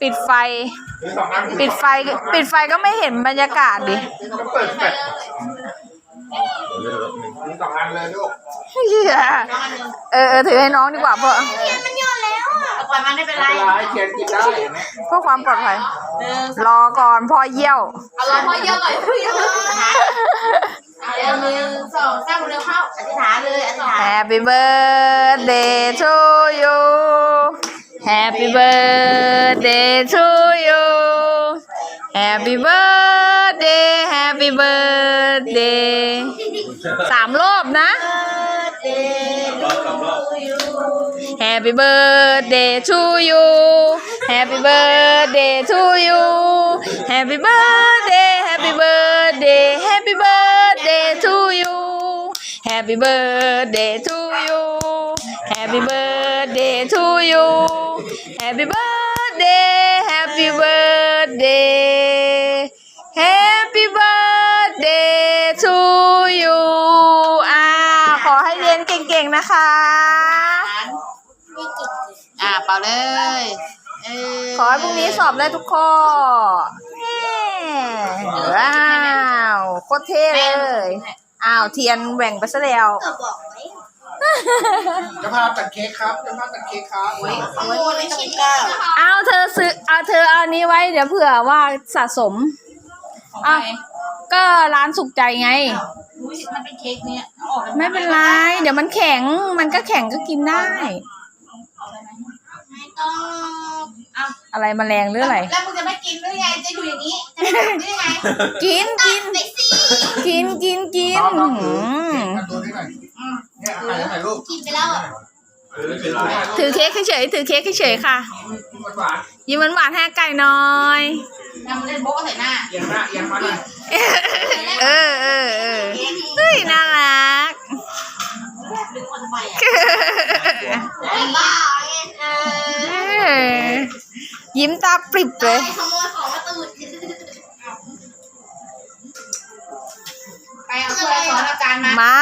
ปิดไฟหรือสองอันปิดไฟปิดไฟก็ไม่เห็นบรรยากาศดิก็เปิดแฟลชหรือสองอันเลยลูกเหี้ยเออเออถือให้น้องดีกว่าเพื่อมันโยนแล้วอะปล่อยมันไม่เป็นไรไม่เป็นไรเขียนกินได้อย่างนี้เพื่อความปลอดภัยหนึ่งรอก่อนพ่อเยี่ยวเอาลองพ่อเยอะหน่อยพ่อเยอะเอาเร็วหนึ่งสองสามเร็วเข้าอธิษฐานเลยอธิษฐาน Happy birthday to you Happy birthday to you Happy birthday Happy birthday สามรอบนะ Happy birthday to you Happy birthday to you Happy birthday Happy birthday Happy birthday to you Happy birthday to you Happy birthday To you Happy birthday Happy birthday Happy birthday to you อ่าขอให้เรียนเก่งๆนะคะ อ่าเป่าเลยเออขอให้พรุ่งนี้สอบได้ทุกข้อแน่ว้าวโคตรเท่เลย อ้าวเทียนแหว่งไปซะแล้วเจะพาพตัดเค้กครับเจะพาพตัดเค้กครับขโมยเลยชิ้นเก้าอ้าวเธอซื้อเอาเธอเอานี้ไว้เดี๋ยวเผื่อว่าสะสมอ้าวก็ร้านสุขใจไงอุ้ยมันเป็นเค้กเนี่ยเอาออกเลยไม่เป็นไร เดี๋ยวมันแข็ง มันก็แข็งก็กินได้ไม่ต้องเอาอะไรแมลงหรืออะไร แล้วมึงจะไม่กินหรือไง จะอยู่อย่างนี้ จะไม่กินหรือไง กินกินไปสิกินกินกิน น้องหืมๆตัวนี้หน่อยเนี่ยเอาไปให้หน่อยลูกกินไปแล้วอะถือเค้กเฉยๆถือเค้กเฉยๆค่ะมันหวานยิ้มหวานๆให้ไก่หน้อย ยังเล่นโบ๊ะใส่หน้าเอียงหน้าเอียงมาหน่อยเออเออเออเฮ้ยน่ารัก ดึงคนไปอะไอ้บ้าเออเออยิ้มตาปริบเลย ขโมยของมาตูดไปเอาถ้วยของอาจารย์มามา